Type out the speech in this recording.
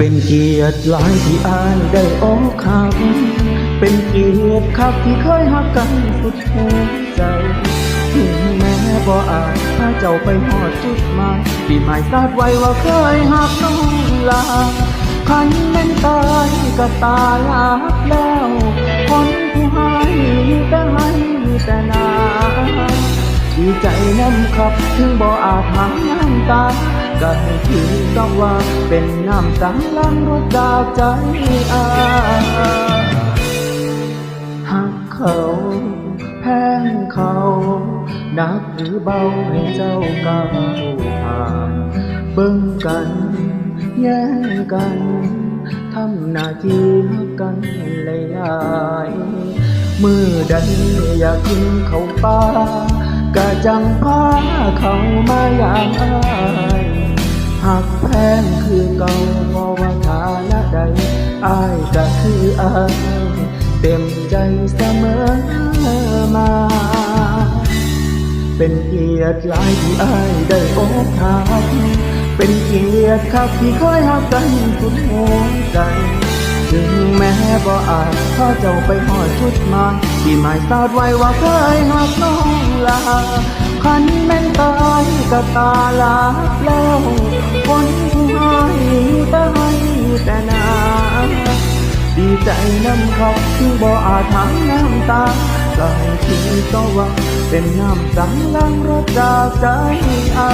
เป็นเกียรติหลายที่อายได้อกหักเป็นเกียรติคักที่เคยหักกันสุดหัวใจถึงแม้บ่อาจพาเจ้าไปหอดจุดหมายที่หมายคาดไว้ว่าเคยหักน้องลาคันแม่นตายก็ตาลาบแล้วคนผู้ให้แต่ให้แต่นาดีใจน้ำครับถึงบ่อาจหาน้ำตา ก็ให้ถือต้องว่าเป็นน้ำสังลังรถจาใจอาหักเขาแพงเขาหนักหรือเบาให้เจ้าก้าวผ่านเบิ่งกัน แย่งกันทำหน้าที่ห้กันหลายๆมือใดอยากกินเขาป่ากะจังพาเขามาอย่างอา หักแพงคือเก่าบ่ว่าฐานะใดอายก็คืออายเต็มใจเสมอมา เป็นเกียรติหลายที่อายได้อกหักเป็นเกียรติครับที่เคยหักกันสุดหัวใจถึงแม้บ่อาจพาเจ้าไปหอดจุดมาที่หมายคาดไว้ว่าเคยหักน้องลาคันแม่นตา กตาลาแล้วคนผู้ให้แต่ให้แต่นาดีใจน้ำเขาถึงบ่อาจทำน้ำตาก็ให้คิดก็ว่าเป็นน้ำสังลังรถจากใจอา